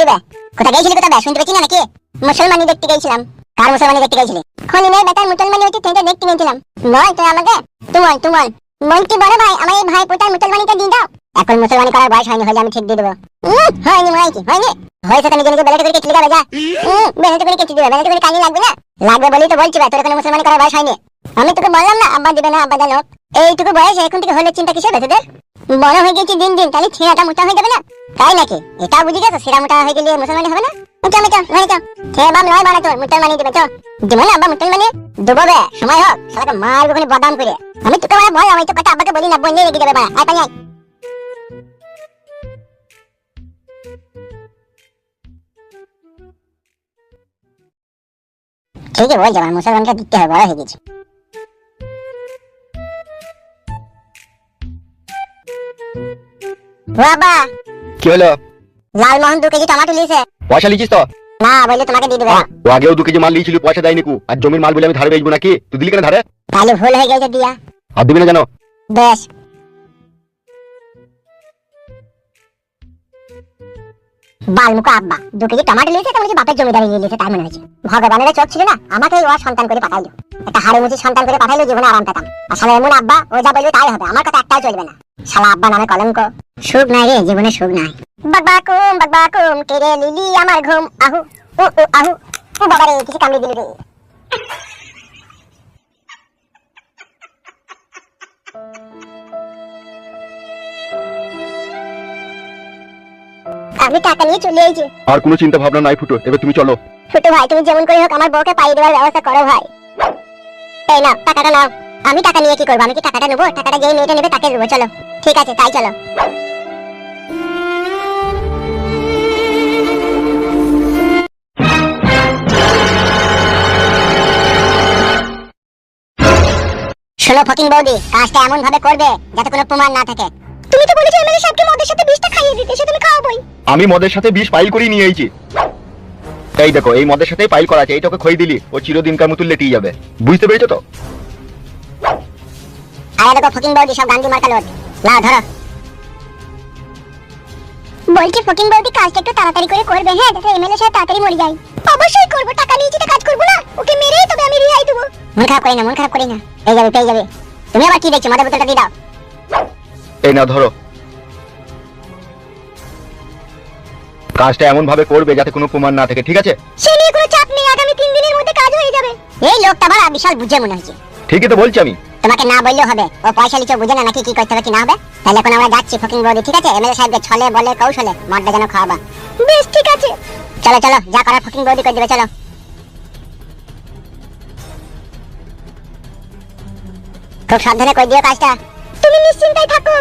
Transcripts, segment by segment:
গেছিলি বে কোথায় গেছিলি বে শুনতে পেয়েছি না নাকি? মুসলমানি দেখতে গেছিলাম। কার মুসলমানি দেখতে গেছিলি? বেটার মুসলমানি হচ্ছে দেখতে গেছিলাম। নয় আমাকে? বড় ভাই? আমার এই ভাই পোতার দাও। এখন মুসলমানি করার বয়স হয়নি, হলে আমি ঠিক দিয়ে দেবো। হয়নি হয়নি হয়নি। হয়েছে তো নিজে নিজে বেলাটা করে কেটে যা করে কেটে দিবে। করে কাজে লাগবে না? লাগবে বলেই তো বলছি তোর এখানে মুসলমানি করার বয়স হয়নি। আমি তোকে বললাম না, আব্বা দিবে না, আব্বা জানো এইটুকু বয়স এখন থেকে হলে চিন্তা কিসের বেঁচেদের বড় হয়ে গেছি দিন দিন, তাহলে ছেঁড়াটা মোটা হয়ে যাবে না? তাই নাকি? এটা বুঝে গেছো? সেরা মোটা হয়ে গেলে মুসলমানি হবে না? চো চো ঘরে চো। খেয়ে বাম নয় বানা তোর মুসলমানি দেবে, চো। দেবো না আব্বা মুসলমানি দেবো বে, সময় হোক সালাকে মারবো ওখানে বাদাম করে। আমি তোকে মানে বল আমি তো কথা আব্বাকে বলি না বললে রেগে যাবে, বাড়া। আয় পানি আয়। ঠিকই বলছে, আমার মুসলমানকে দিতে হবে, বড় হয়ে গেছে। বাবা। কি হলো? লালমোহন দু কেজি টমাটো পয়সা তো? না বললে তোমাকে দিয়ে দেবে। ও আগেও দু কেজি মাল লিয়েছিল পয়সা দেয়নি কু। আর জমির মাল বলে আমি ধারে বেচবো নাকি? তুই দিলি কেন ধারে? তাহলে ভুল হয়ে গেছে দিয়া। আর দিবি না জানো বেশ। বালমুখো আব্বা দু কেজি টমাটো লিয়েছে তো বাপের জমিদারি নিয়ে লিয়েছে তাই মনে হয়েছে। ভগবানের চোখ ছিল না আমাকে ওর সন্তান করে পাঠাইলো। একটা হাড়ে মুচি সন্তান করে পাঠাইলো জীবনে আরাম পেতাম। আর শালা এমন আব্বা ও যা বলবে তাই হবে আমার কথা একটাও চলবে না। শালা আব্বা নামে কলঙ্ক। সুখ নাই রে জীবনে সুখ নাই। বাকবাকুম বাকবাকুম কেড়ে লিলি আমার ঘুম। আহু উ উ আহু। ও বাবা রে কিছু কামড়ে দিল রে। আমি টাকা নিয়ে চলে এসেছি আর কোনো চিন্তা ভাবনা নাই ফুটো এবার তুমি চলো। ছোট ভাই তুমি যেমন করে হোক আমার বউকে পাইয়ে দেওয়ার ব্যবস্থা করো ভাই। এই নাও টাকাটা নাও। আমি টাকা নিয়ে কি করব? আমি কি টাকাটা নেব? টাকাটা যেই মেয়েটা নেবে তাকে দেবো চলো। ঠিক আছে তাই চলো। শোনো ফকিং বৌদি কাজটা এমন ভাবে করবে যাতে কোনো প্রমাণ না থাকে। তুমি তো বলেছ এমএলএ সাহেবকে মদের সাথে বিষটা খাইয়ে দিতে সেটা আমি খাওয়াবই। আমি মদের সাথে বিষ পাইল করে নিয়ে আইছি এই দেখো এই মদের সাথেই পাইল করা আছে এইটাকে খই দিলি ও চিরদিনকার মতো লেটেই যাবে। বুঝতে পেরেছ তো? আরে দেখো ফকিং বৌদি সব গান্ধী মার্কা লোড না ধরো। বলছি ফকিং বৌদি কাজটা একটু তাড়াতাড়ি করে করবে হ্যাঁ? যাতে এমএলএ সাহেব তাড়াতাড়ি মরে যায়। অবশ্যই করব টাকা নিয়েছি তো কাজ করব না। ওকে মেরেই তবে আমি রিহাই দেবো। মন খারাপ করি না মন খারাপ করি না। পেয়ে যাবে পেয়ে যাবে। তুমি আবার কি দেখছ? মাথার বোতলটা দিয়ে দাও। এই নাও ধরো। কাজটা এমন ভাবে করবে যাতে কোনো প্রমাণ না থাকে ঠিক আছে? সে নিয়ে কোনো চাপ নেই আগামী তিন দিনের মধ্যে কাজ হয়ে যাবে। এই লোকটা বড় বিশাল বুঝে মনে হচ্ছে। ঠিকই তো বলছি আমি। তোমাকে না বললেও হবে। ও পয়সা লিচো বুঝে না নাকি কি করতে হবে কি না হবে? তাহলে এখন আমরা যাচ্ছি ফকিং বৌদি ঠিক আছে? এমএলএ সাহেবকে ছলে বলে কৌশলে মদটা যেন খাওয়াবা। বেশ ঠিক আছে। চলো চলো যা করার ফকিং বৌদি করে দেবে চলো। খুব সাবধানে কই দিও কাজটা। তুমি নিশ্চিন্তায় থাকো।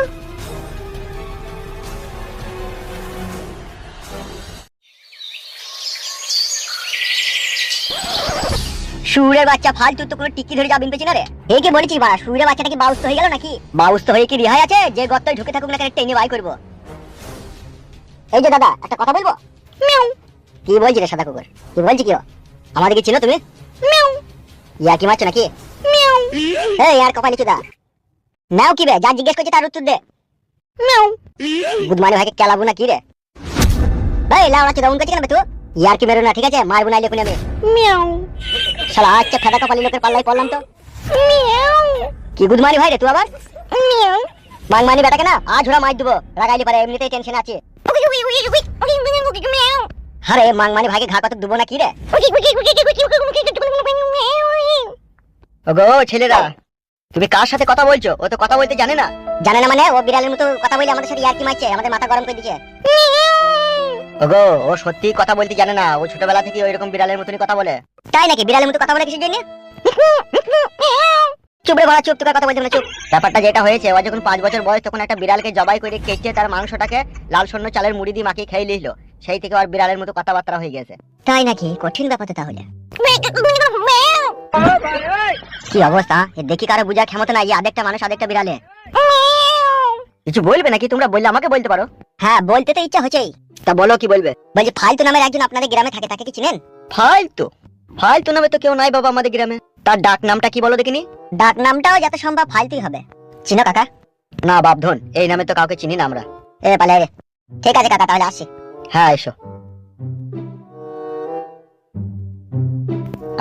সুরের বাচ্চা ফালতু তো কোনো টিকি ধরে যাবেন পেছি না রে? এই কি বলেছি বাড়া? সুরের বাচ্চাটা কি বাউস্ত হয়ে গেল নাকি? বাউস্ত হয়ে কি রিহাই আছে? যে গর্তয় ঢুকে থাকুক না কেন টেনে বাই করব। এই যে দাদা একটা কথা বলব? কি বলছি রে সাদা কুকুর? কি বলছি কি? আমাদের কি ছিল তুমি? ইয়া কি মারছো নাকি? এই আর কপালি চুদা। নাও কি বে যা জিজ্ঞেস করছি তার উত্তর দে। বুধমানি ভাইকে কেলাবো না কি রে? এই লাউড়া চুদা উন করছি কেন বে তুই? ইয়ার কি মেরো না ঠিক আছে মারবো না লেখুন আমি শালা আচ্ছা ফেদা কপালি লোকের পাল্লাই পড়লাম তো কি গুদমানি ভাই রে তুই আবার মাংমানি বেটাকে না আজ ওরা মার দেবো পারে এমনিতেই টেনশন আছে আরে মাংমানি ভাইকে ঘা কত দেবো না কি রে ওগো ছেলেরা তুমি কার সাথে কথা বলছো ও তো কথা বলতে জানে না জানে না মানে ও বিড়ালের মতো কথা বলে আমাদের সাথে ইয়ার্কি মারছে আমাদের মাথা গরম করে দিচ্ছে ওগো ও সত্যি কথা বলতে জানে না। ও ছোটবেলা থেকে ওইরকম বিড়ালের মতনই কথা বলে। তাই নাকি? বিড়ালের মতো কথা বলে কিসের জন্য? চুপ রে ভাড়া চুপ তোকে কথা না চুপ। ব্যাপারটা যেটা হয়েছে ও যখন পাঁচ বছর বয়স তখন একটা বিড়ালকে জবাই করে কেটে তার মাংসটাকে লাল চালের মুড়ি দিয়ে মাখিয়ে খেয়ে নিল। সেই থেকে আর বিড়ালের মতো কথাবার্তা হয়ে গেছে। তাই নাকি? কঠিন ব্যাপার তো তাহলে। কি অবস্থা? এ দেখি কারও বুঝার ক্ষমতা নাই আরেকটা মানুষ আরেকটা বিড়ালে। কিছু বলবে নাকি? তোমরা বললে আমাকে বলতে পারো। হ্যাঁ বলতে তো ইচ্ছা হচ্ছেই। তা বলো কি বলবে? বলছি ফালতু নামের একজন আপনাদের গ্রামে থাকে তাকে কি চিনেন? ফালতু? ফালতু নামে তো কেউ নাই বাবা আমাদের গ্রামে। তার ডাক নামটা কি বলো দেখিনি? ডাক নামটাও যত সম্ভব ফালতুই হবে। চিনো কাকা? না বাপধন এই নামে তো কাউকে চিনি না আমরা। এ পালে রে ঠিক আছে কাকা তাহলে আসি হ্যাঁ এসো।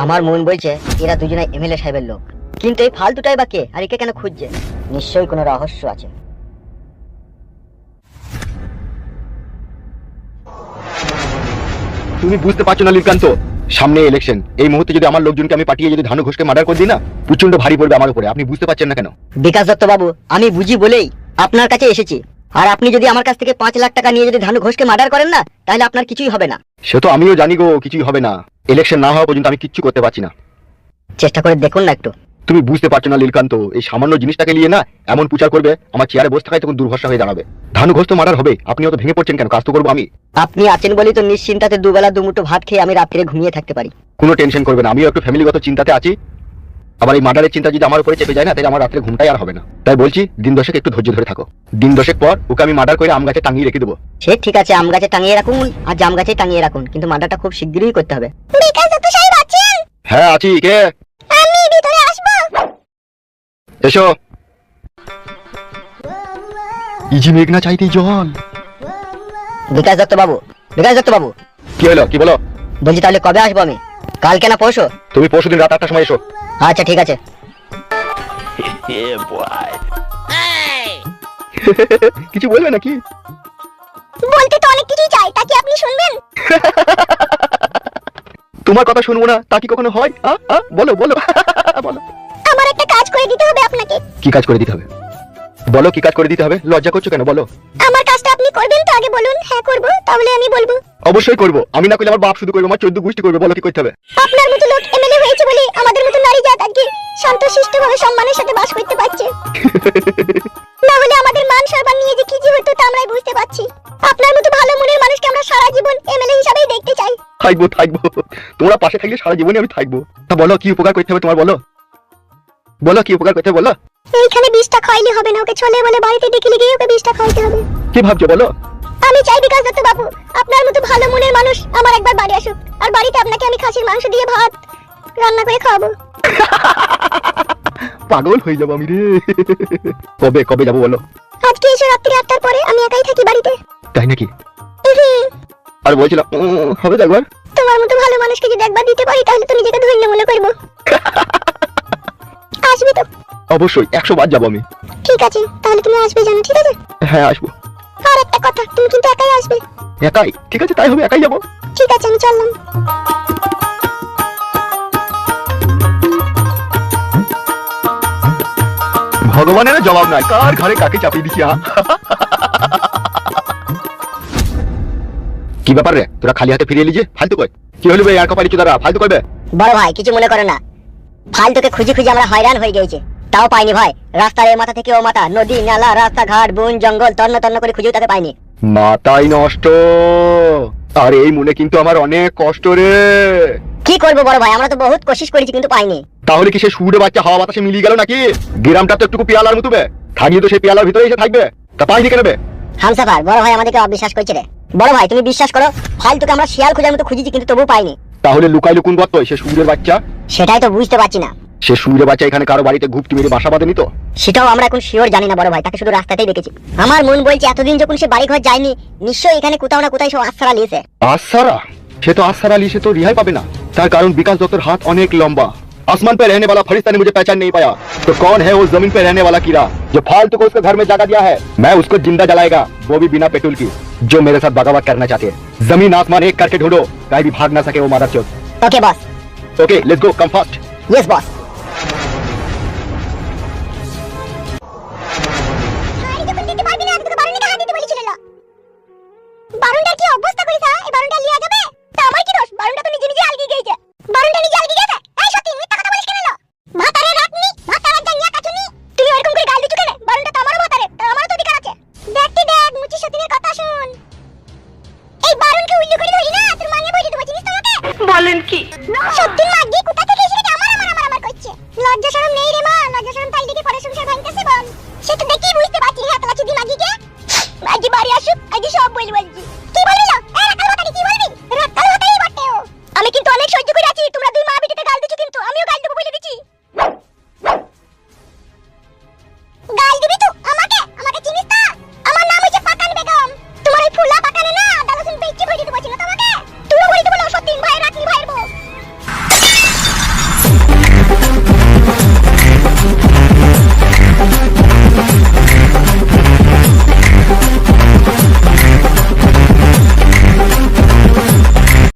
আমার মন বলছে এরা দুজনে এমএলএ সাহেবের লোক। কিন্তু এই ফালতুটাই বা কে? আর একে কেন খুঁজছে? নিশ্চয়ই কোনো রহস্য আছে। তুমি বুঝতে পারছ না লীলকান্ত সামনে ইলেকশন এই মুহূর্তে যদি আমার লোকজনকে আমি পাঠিয়ে যদি ধানু ঘোষকে মার্ডার করে দিই না প্রচণ্ড ভারী পড়বে আমার উপরে। আপনি বুঝতে পারছেন না কেন? বিকাশ দত্ত বাবু আমি বুঝি বলেই আপনার কাছে এসেছি। আর আপনি যদি আমার কাছ থেকে পাঁচ লাখ টাকা নিয়ে যদি ধানু ঘোষকে মার্ডার করেন না তাহলে আপনার কিছুই হবে না। সে তো আমিও জানি গো কিছুই হবে না। ইলেকশন না হওয়া পর্যন্ত আমি কিচ্ছু করতে পারছি না। চেষ্টা করে দেখুন না একটু। তুমি বুঝতে পারছ না লীলকান্ত এই সামান্য জিনিসটাকে নিয়ে না এমন প্রচার করবে আমার চেয়ারে বসে থাকায় তখন দুর্ভরসা হয়ে দাঁড়াবে। ধানু ঘোষ তো মার্ডার হবে আপনি অত ভেঙে পড়ছেন কেন? কাজ তো করব আমি। আপনি আছেন বলেই তো নিশ্চিন্তাতে দুবেলা দুমুঠো ভাত খেয়ে আমি রাত্রে ঘুমিয়ে থাকতে পারি। কোনো টেনশন করবে না আমিও একটু ফ্যামিলিগত চিন্তাতে আছি। আবার এই মার্ডারের চিন্তা যদি আমার উপরে চেপে যায় না তাহলে আমার রাত্রে ঘুমটাই আর হবে না। তাই বলছি দিন দশেক একটু ধৈর্য ধরে থাকো। দিন দশেক পর ওকে আমি মার্ডার করে আম গাছে টাঙিয়ে রেখে দেবো। সে ঠিক আছে আম গাছে টাঙিয়ে রাখুন আর জাম গাছে টাঙিয়ে রাখুন কিন্তু মার্ডারটা খুব শীঘ্রই করতে হবে। হ্যাঁ আছি। কে? আমি। এসো। ইজি মেঘ না জল। বিকাশ দত্ত বাবু বিকাশ দত্ত বাবু। কি হলো কি বলো? বলছি তাহলে কবে আসব আমি? কালকে না পরশু? তুমি পরশু দিন রাত আটটার সময় এসো। আচ্ছা ঠিক আছে। কিছু বলবে নাকি? বলতে তো অনেক কিছুই চাই তা কি আপনি শুনবেন? তোমার কথা শুনব না তা কি কখনো হয়? বলো বলো বলো। আমার একটা কাজ করে দিতে হবে আপনাকে। কি কাজ করে দিতে হবে? বলো কি কাজ করে দিতে হবে? লজ্জা করছ কেন? বলো। আমার কাজটা আপনি করবেন তো আগে বলুন। হ্যাঁ করব। তাহলে আমি বলব। অবশ্যই করব। আমি না করলে আমার বাপ শুধু করব আমার চোদ্দ গোষ্ঠী করবে। বলো কি করতে হবে? আপনার মতো লোক এমএলএ হয়েছে বলে আমাদের মতো নারী জাত আজকে শান্তশিষ্টভাবে সম্মানের সাথে বাস করতে পারছে। না হলে আমাদের মান সম্মান নিয়ে যে কি যে হতো তা আমরাই বুঝতে পারছি। আপনার মতো ভালো মনের মানুষকে আমরা সারা জীবন এমএলএ হিসাবেই দেখতে চাই। থাকব থাকব। তোমরা পাশে থাকলে সারা জীবনই আমি থাকব। তা বলো কি উপকার করতে হবে তোমার বলো? বলো কি উপকার করতে বলো? এইখানে বিষটা খাইলে হবে না ওকে চলে বলে বাড়িতে ডেকে লিখে ওকে বিষটা খাইতে হবে। কি ভাবছ বলো? আমি চাই বিকাশ দত্ত বাবু আপনার মতো ভালো মনের মানুষ আমার একবার বাড়ি আসুক আর বাড়িতে আপনাকে আমি খাসির মাংস দিয়ে ভাত রান্না করে খাওয়াবো। পাগল হয়ে যাব আমি রে। কবে কবে যাব বলো? আজকে এসে রাত্রি আটটার পরে আমি একাই থাকি বাড়িতে। তাই নাকি? আর বলছিলাম হবে তো একবার? তোমার মতো ভালো মানুষকে যদি একবার দিতে পারি তাহলে তো নিজেকে ধন্য মনে করব। আসবে তো? অবশ্যই একশো বার যাব আমি। ঠিক আছে তাহলে তুমি আসবে জানো ঠিক আছে? হ্যাঁ আসব। আর একটা কথা তুমি কিন্তু একাই আসবে। একাই? ঠিক আছে তাই হবে একাই যাব। ঠিক আছে আমি চললাম। ভগবানের জবাব নাই কার ঘরে কাকে চাপিয়ে দিছি? কি ব্যাপার রে তোরা খালি হাতে ফিরিয়ে লিজে ফালতু কই কি হলো বে আর কপালি চুদারা ফালতু কইবে বড় ভাই কিছু মনে করে না। ফালতুকে খুঁজে খুঁজে আমরা হয়রান হয়ে গেছি। তাও পাইনি ভাই রাস্তার এ মাথা থেকে ও মাথা নদী নালা রাস্তাঘাট বন জঙ্গল তন্ন তন্ন করে খুঁজেও তাকে পাইনি। মাথাই নষ্ট। আর এই মনে কিন্তু আমার অনেক কষ্ট রে। কি করব বড় ভাই? আমরা তো বহুত কোশিশ করেছি কিন্তু পাইনি। তাহলে কি সে সুরে বাচ্চা হাওয়া বাতাসে মিলিয়ে গেল নাকি? গ্রামটা তো একটু পেয়ালার মতো বে। থাকিয়ে তো সেই পেয়ালার ভিতরে এসে থাকবে। তা পাইনি কেন বে? হামসাফার বড় ভাই আমাদেরকে অবিশ্বাস করছে রে। বড় ভাই তুমি বিশ্বাস করো? ফালতুকে আমরা শিয়াল খোঁজার মতো খুঁজেছি কিন্তু তবু পাইনি। তাহলে লুকাইলো কোন গর্ত সে সুরের বাচ্চা? সেটাই তো বুঝতে পারছি না। সে সুরের বাচ্চা এখানে কারও বাড়িতে ঘুপটি মেরে বাসা বাঁধেনি তো? সেটাও আমরা এখন শিওর জানি না বড় ভাই। তাকে শুধু রাস্তাতেই দেখেছি। আমার মন বলছে এতদিন যখন সে বাড়ি ঘর যায়নি নিশ্চয়ই এখানে কোথাও না কোথায় সে আশ্রয় নিয়েছে। আশ্রয় সে তো আশ্রয় নিয়ে সে তো রিহাই পাবে না। তার কারণ বিকাশ দত্তর হাত অনেক লম্বা। आसमान पे रहने वाला फरिश्ता ने मुझे पहचान नहीं पाया। तो कौन है वो ज़मीन पे रहने वाला कीड़ा जो फालतू को उसके घर में जगा दिया है? मैं उसको ज़िंदा जलाएगा वो भी बिना पेट्रोल की। जो मेरे साथ बगावत करना चाहते है। ज़मीन आसमान एक करके ढूंढो कहीं भी भाग ना सके वो मारा चोट okay boss okay let's go come fast yes boss তো দেখেই